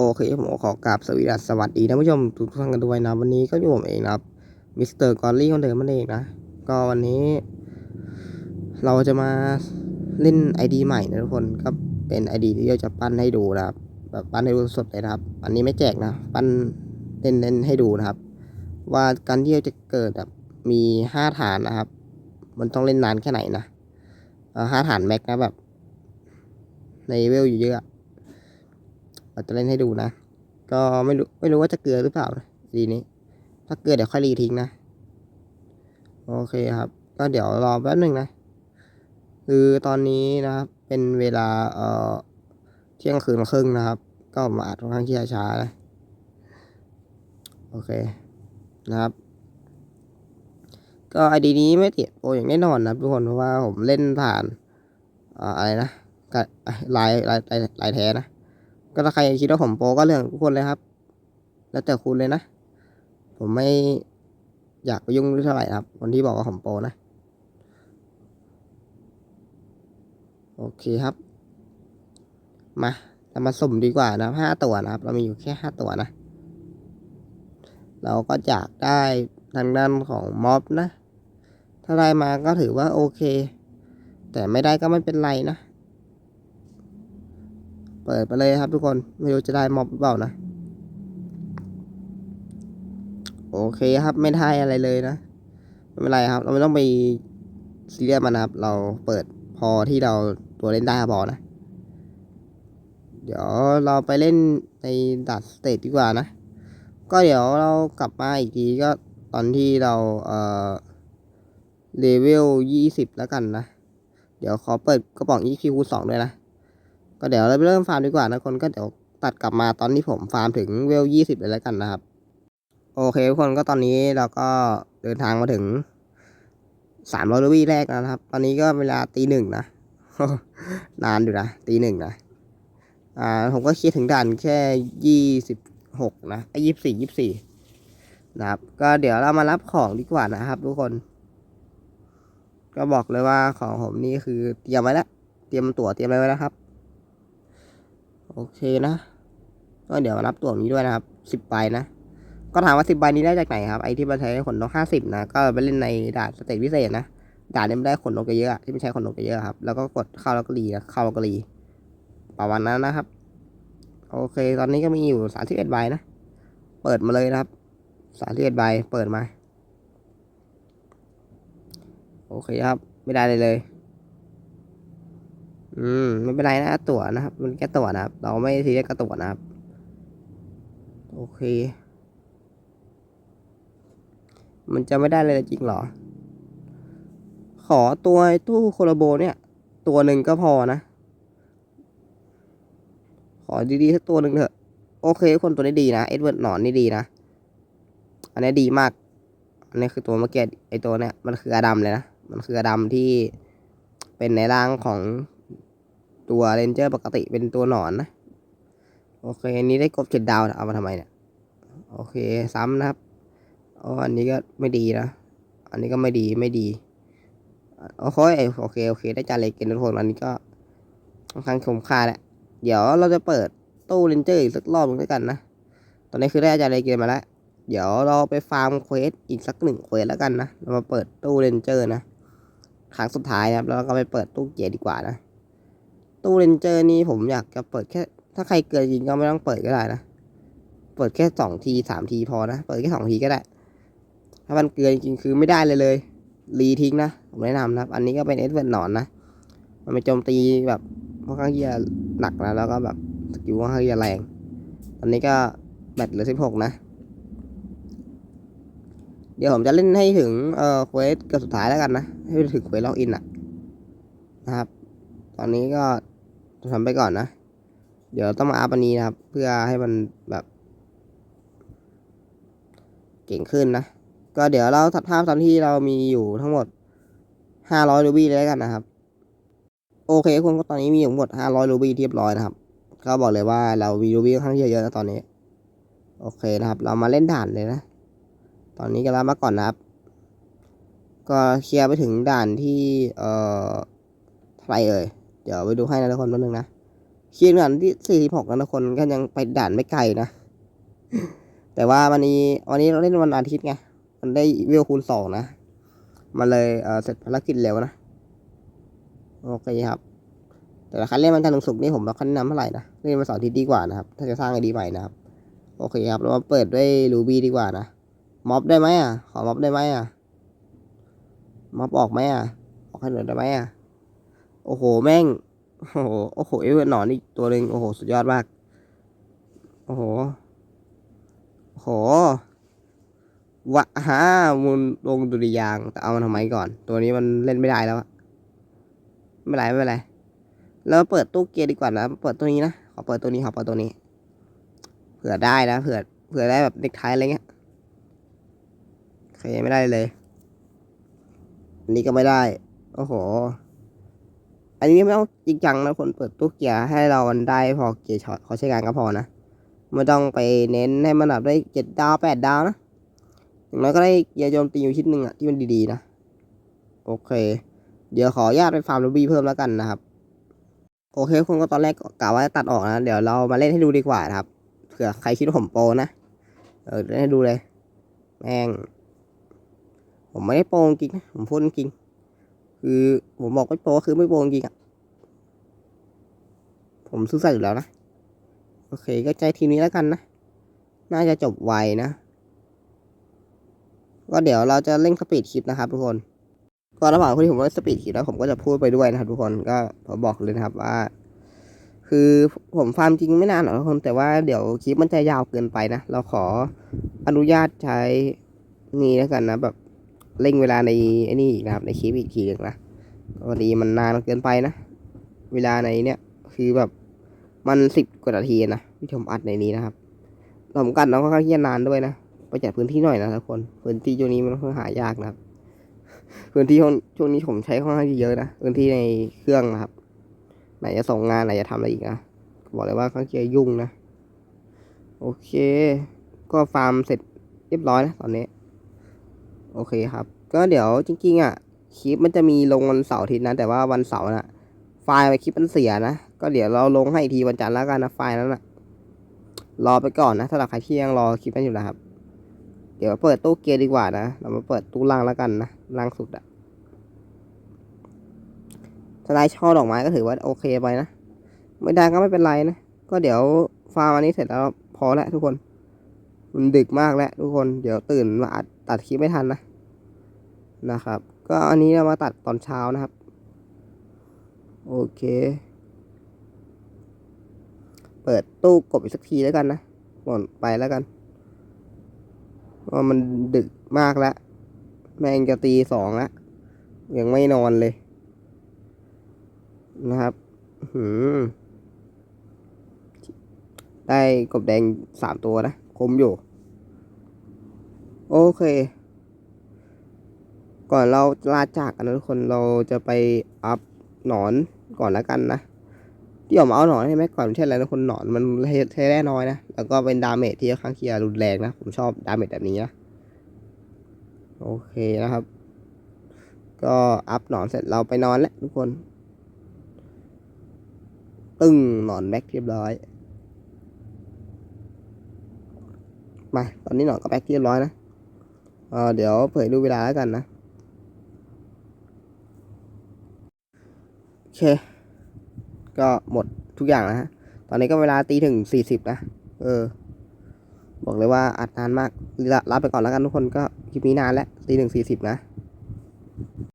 อเคผมขอกราบสวีดัสสวัสดีท่านผู้ชมทุกท่านกันด้วยนะวันนี้ก็อยู่ผมเองนะครับมิสเตอร์กอลลี่คนเดิมมันเองนะ ก็วันนี้ เราจะมาเล่น ID ใหม่นะทุกคนก็เป็น ID ที่เราจะปั้นให้ดูนะครับ แบบปั้นให้ดูสดเลยนะครับ อันนี้ไม่แจกนะ ปั้นเล่นเล่นให้ดูนะครับ ว่าการที่เราจะเกิดแบบมีห้าฐานนะครับ มันต้องเล่นนานแค่ไหนนะห้าฐานแม็กนะแบบ ในเวลอยู่เยอะ เราจะเล่นให้ดูนะ ก็ไม่รู้ไม่รู้ว่าจะเกลือหรือเปล่าดีนี้ ถ้าเกลือเดี๋ยวค่อยรีทิ้งนะ โอเคครับ ก็เดี๋ยวรอแป๊บหนึ่งนะ คือตอนนี้นะครับ เป็นเวลาเอ่อเที่ยงคืนครึ่งนะครับ ก็มาอัดค่อนข้างที่จะช้านะโอเคนะครับก็ไอดีนี้ไม่ติดโออย่างแน่นอนนะทุกคนเพราะว่าผมเล่นผ่านอ่าอะไรนะลายลายลายลายแท้นะ ก็ถ้าใครคิดว่าผมโปรก็เรื่องทุกคนเลยครับ แล้วแต่คุณเลยนะ ผมไม่อยากไปยุ่งด้วยเท่าไหร่ครับ คนที่บอกว่าผมโปรนะ โอเคครับ มาเรามาสุ่มดีกว่านะห้าตัวนะครับ เรามีอยู่แค่ห้าตัวนะ เราก็อยากได้ทางด้านของม็อบนะ ถ้าได้มาก็ถือว่าโอเค แต่ไม่ได้ก็ไม่เป็นไรนะ เปิดไปเลยครับทุกคน ไม่รู้จะได้ม็อบหรือเปล่านะ โอเคครับไม่ได้อะไรเลยนะ ไม่เป็นไรครับ เราไม่ต้องไปซีเรียสมันนะครับ เราเปิดพอที่เราตัวเล่นได้พอนะ เดี๋ยวเราไปเล่นในดัดสเตจดีกว่านะ ก็เดี๋ยวเรากลับมาอีกทีก็ตอนที่เราเอ่อเลเวลยี่สิบแล้วกันนะ เดี๋ยวขอเปิดกระป๋อง EQ คูณสองด้วยนะ ก็เดี๋ยวเราไปเริ่มฟาร์มดีกว่านะคนก็เดี๋ยวตัดกลับมาตอนที่ผมฟาร์มถึงเวลยี่สิบเลยแล้วกันนะครับ โอเคทุกคนก็ตอนนี้เราก็เดินทางมาถึงสามร้อยลูบี้แรกนะครับ ตอนนี้ก็เวลาตีหนึ่งนะนานอยู่นะตีหนึ่งนะอ่าผมก็คิดถึงด่านแค่ยี่สิบหกนะไอ้ยี่สี่ยี่สี่นะครับ ก็เดี๋ยวเรามารับของดีกว่านะครับ ทุกคน ก็บอกเลยว่าของผมนี่คือเตรียมไว้แล้วเตรียมตั๋วเตรียมอะไรไว้แล้วครับ โอเคนะก็เดี๋ยวรับตัวนี้ด้วยนะครับสิบใบนะก็ถามว่าสิบใบนี้ได้จากไหนครับไอที่มันใช้ขนนกห้าสิบนะก็ไปเล่นในด่านสเตจพิเศษนะด่านนี้มันได้ขนนกเยอะอะที่มันใช้ขนนกเยอะครับ แล้วก็กดเข้าแล้วก็รีนะเข้าแล้วก็รีประมาณนั้นนะครับ โอเค ตอนนี้ก็มีอยู่สามสิบเอ็ดใบนะเปิดมาเลยนะครับสามสิบเอ็ดใบเปิดมา โอเคครับ ไม่ได้เลยเลย อืมไม่เป็นไรนะตั๋วนะครับ มันแค่ตั๋วนะครับ เราไม่ซีเรียสกับตั๋วนะครับ โอเค มันจะไม่ได้เลยจริงเหรอ ขอตัวตู้โคลาโบเนี่ย ตัวหนึ่งก็พอนะ ขอดีๆสักตัวหนึ่งเถอะ โอเค คนตัวนี้ดีนะเอ็ดเวิร์ดหนอนนี่ดีนะ อันนี้ดีมาก อันนี้คือตัวเมื่อกี้ไอตัวเนี้ยมันคืออดัมเลยนะ มันคืออดัมที่เป็นในร่างของ ตัวเรนเจอร์ปกติเป็นตัวหนอนนะ โอเค อันนี้ได้กบเจ็ดดาวเอามาทำไมเนี่ย โอเค ซ้ำนะครับอ๋ออันนี้ก็ไม่ดีนะ อันนี้ก็ไม่ดีไม่ดี โอเค โอเค โอเค ได้จานเล็กเกนทุกคนอันนี้ก็ค่อนข้างคุ้มค่าแหละ เดี๋ยวเราจะเปิดตู้เรนเจอร์อีกสักรอบหนึงด้วยกันนะ ตอนนี้คือได้จารย์เรเกนมาแล้ว เดี๋ยวเราไปฟาร์มเควสอีกสักหนึ่งเควสแล้วกันนะ เรามาเปิดตู้เรนเจอร์นะ ครั้งสุดท้ายนะครับ แล้วเราก็ไปเปิดตู้เกียร์ดีกว่านะ ตู้เรนเจอร์นี่ผมอยากจะเปิดแค่ ถ้าใครเกินจริงก็ไม่ต้องเปิดก็ได้นะ เปิดแค่สองทีสามทีพอนะ เปิดแค่สองทีก็ได้ ถ้ามันเกินจริงคือไม่ได้เลยเลย รีทิ้งนะ ผมแนะนำนะครับ อันนี้ก็เป็นเอสเวนหนอนนะ มันเป็นโจมตีแบบค่อนข้างที่จะหนักนะแล้วก็แบบสกิลค่อนข้างที่จะแรงตอนนี้ก็แบตเหลือสิบหกนะ เดี๋ยวผมจะเล่นให้ถึงเอ่อเควสเกือบสุดท้ายแล้วกันนะ ให้ถึงเควสล็อกอินอะนะครับ ตอนนี้ก็ ทำไปก่อนนะ เดี๋ยวต้องมาอัพอันนี้นะครับ เพื่อให้มันแบบ เก่งขึ้นนะ ก็เดี๋ยวเราตัดภาพตอนที่เรามีอยู่ทั้งหมดห้าร้อยรูบี้เลยแล้วกันนะครับ โอเคคุณก็ตอนนี้มีอยู่ทั้งหมดห้าร้อยรูบี้เรียบร้อยนะครับ ก็บอกเลยว่าเรามีรูบี้ค่อนข้างเยอะๆแล้วตอนนี้ โอเคนะครับ เรามาเล่นด่านเลยนะ ตอนนี้ก็รับมาก่อนนะครับ ก็เคลียร์ไปถึงด่านที่เอ่อเท่าไหรเอ่ย เดี๋ยวไปดูให้นะทุกคนแป๊บนึงนะคีย์ด่านที่สี่สิบหกนะทุกคนก็ยังไปด่านไม่ไกลนะ แต่ว่าวันนี้วันนี้เราเล่นวันอาทิตย์ไง มันได้วิวคูณสองนะ มันเลยเเสร็จภารกิจเร็วนะ โอเคครับ แต่ละครั้งเล่นวันจันถึงศุกนี่ผมไม่ค่อยแนะนำเท่าไหร่นะ เล่นวันสอาทิตย์ดีกว่านะครับ ถ้าจะสร้างไอดีใหม่นะครับ โอเคครับ เรามาเปิดด้วยรูบี้ดีกว่านะ ม็อบได้ไหมอะ ขอม็อบได้ไหมอะม็อบออกไหมอะ ออกให้หน่อยได้ไหมอะ อ้โห แม่ง โอ้โห โอ้โหเอเวอร์หนอนอีกตัวหนึ่งโอ้โห สุดยอดมาก โอ้โห โอ้โหวะฮะมุนลงดุริยาง แต่เอามันทำไมก่อน ตัวนี้มันเล่นไม่ได้แล้วอะไม่ไรไม่เป็นไร แล้วเปิดตู้เกียร์ดีกว่านะ เปิดตัวนี้นะ ขอเปิดตัวนี้ ขอเปิดตัวนี้ เผื่อได้นะ เผื่อ เผื่อได้แบบเด็กท้ายอะไรเงี้ยโอเคไม่ได้เลย อันนี้ก็ไม่ได้ โอ้โห อันนี้ไม่ต้องจริงจังนะคนเปิดตู้เกียร์ให้เรามันได้พอเกียร์ช็อตเขาใช้งานก็พอนะไม่ต้องไปเน้นให้มันแบบได้เจ็ดดาวแปดดาวนะอย่างน้อยก็ได้เกียร์โจมตีอยู่ชิ้นหนึ่งอะที่มันดีๆนะ โอเค เดี๋ยวขออนุญาตไปฟาร์มลูบี้เพิ่มแล้วกันนะครับ โอเคคุณก็ตอนแรกกะว่าตัดออกนะ เดี๋ยวเรามาเล่นให้ดูดีกว่าครับเผื่อใครคิดว่าผมโปรนะ เออเล่นให้ดูเลย แม่ง ผมไม่ได้โปรจริงนะผมพูดจริง คือผมบอกไม่โปรคือไม่โปรจริงอะผมซื่อใสัตย์อยู่แล้วนะ โอเค ก็ใจทีมนี้แล้วกันนะ น่าจะจบไวนะ ก็เดี๋ยวเราจะเร่งสปีดคลิปนะครับทุกคน ก็ระหว่างที่ผมเล่นสปีดคลิปแล้วผมก็จะพูดไปด้วยนะครับทุกคน ก็ผมบอกเลยนะครับว่า คือผมฟาร์มจริงไม่นานหรอกทุกคน แต่ว่าเดี๋ยวคลิปมันจะยาวเกินไปนะ เราขออนุญาตใช้นี่แล้วกันนะแบบ เร่งเวลาในไอ้นี่อีกนะครับ ในคลิปอีกทีหนึ่งนะพอดีมันนานเกินไปนะ เวลาในเนี้ยคือแบบมันสิบกว่านาทีนะที่ผมอัดในนี้นะครับผมกันเราค่อนข้างที่จะนานด้วยนะประหยัดพื้นที่หน่อยนะทุกคน พื้นที่ช่วงนี้มันค่อนข้างหายากนะครับ พื้นที่ช่วงช่วงนี้ผมใช้ค่อนข้างที่เยอะนะ พื้นที่ในเครื่องนะครับ ไหนจะส่งงานไหนจะทำอะไรอีกนะ บอกเลยว่าค่อนข้างจะยุ่งนะ โอเค ก็ฟาร์มเสร็จเรียบร้อยนะตอนนี้ โอเคครับ ก็เดี๋ยวจริงๆอะคลิปมันจะมีลงวันเสาร์ทิตย์นะแต่ว่าวันเสาร์น่ะ ไฟล์คลิปมันเสียนะก็เดี๋ยวเราลงให้อีกทีวันจันทร์แล้วกันนะไฟล์นั้นนะรอไปก่อนนะถ้าใครที่ยังรอคลิปนั้นอยู่นะครับ เดี๋ยวเปิดตู้เกียร์ดีกว่านะเรามาเปิดตู้ล่างแล้วกันนะล่างสุดอะถ้าได้ช่อดอกไม้ก็ถือว่าโอเคไปนะ ไม่ได้ก็ไม่เป็นไรนะ ก็เดี๋ยวฟาร์มอันนี้เสร็จแล้วพอแล้วทุกคน มันดึกมากแล้วทุกคนเดี๋ยวตื่นมาอัดตัดคลิปไม่ทันนะนะครับ ก็อันนี้เรามาตัดตอนเช้านะครับ โอเค เปิดตู้กบอีกสักทีแล้วกันนะก่อนไปแล้วกันว่ามันดึกมากแล้ว แม่งจะตีสองแล้วยังไม่นอนเลย นะครับหืมได้กบแดงสามตัวนะ คมอยู่ โอเค ก่อนเราลาจากกันะทุกคนเราจะไปอัพหนอนก่อนแล้วกันนะที่ออกมาเอาหนอนให้ไหมก่อนไม่ใช่อะไรนะคนหนอนมันใช้ได้น้อยนะ แล้วก็เป็นดาเมจที่ค่อนข้างที่จะรุนแรงนะ ผมชอบดาเมจแบบนี้นะโอเคนะครับ ก็อัพหนอนเสร็จเราไปนอนแล้วทุกคน ตึ้งหนอนแบ็คเรียบร้อย มา ตอนนี้หนอนก็แบ็กเรียบร้อยนะเออเดี๋ยวเผยดูเวลาแล้วกันนะโอเค ก็หมดทุกอย่างนะฮะ ตอนนี้ก็เวลาตีถึงสี่สิบนะ เออ บอกเลยว่าอัดนานมากลาลาไปก่อนแล้วกันทุกคนก็คลิปนี้นานแล้วตีหนึ่งสี่สิบนะ